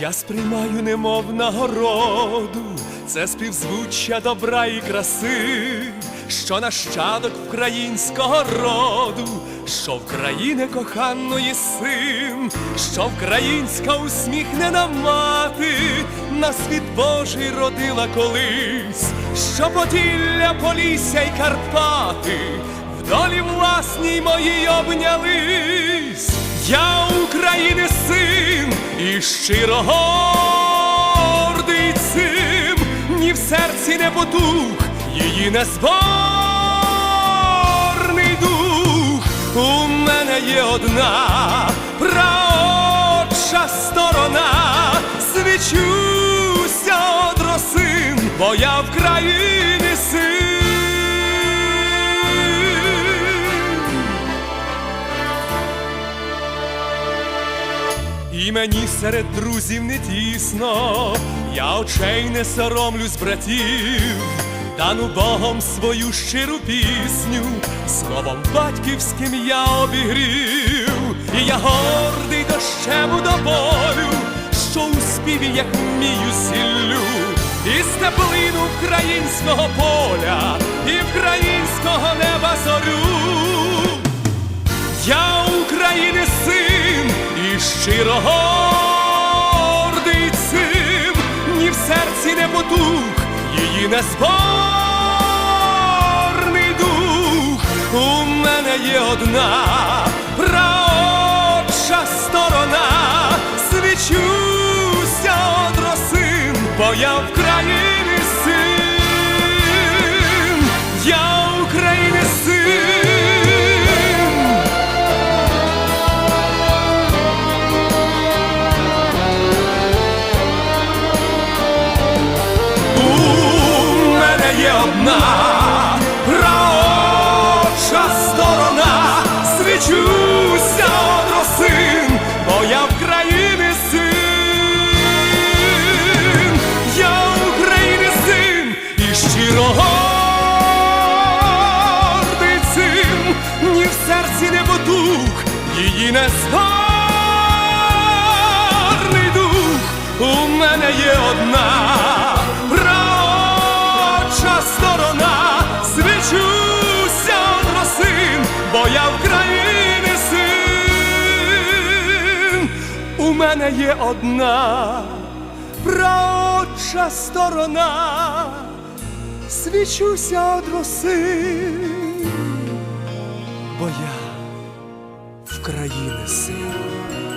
Я сприймаю немов нагороду, це співзвуччя добра і краси, що нащадок українського роду, що в країни коханої син, що українська усміхнена мати на світ Божий родила колись, що Поділля, Полісся й Карпати в долі власній моїй обнялись. Я України син і щиро гордий цим, ні в серці не потух її незборний дух. У мене є одна праотча сторона, свічуся од росин, бо я в країни син. І мені серед друзів не тісно, я очей не соромлюсь братів, дану Богом свою щиру пісню, словом батьківським я обігрів, і я гордий до щебу до болю, що у співі, як вмію сіллю, і степлину українського поля, і українського неба зорю. Щиро гордий цим, ні в серці не потух її незборний дух. У мене є одна праотча сторона, свічуся од росин, бо я в країни є одна. Праотча сторона, свічуся од росин, бо я в країни син, я України син і щиро гордий цим, ні в серці не потух її не згарний дух. У мене є одна У мене є одна праотча сторона, свічуся од роси, бо я в країни син.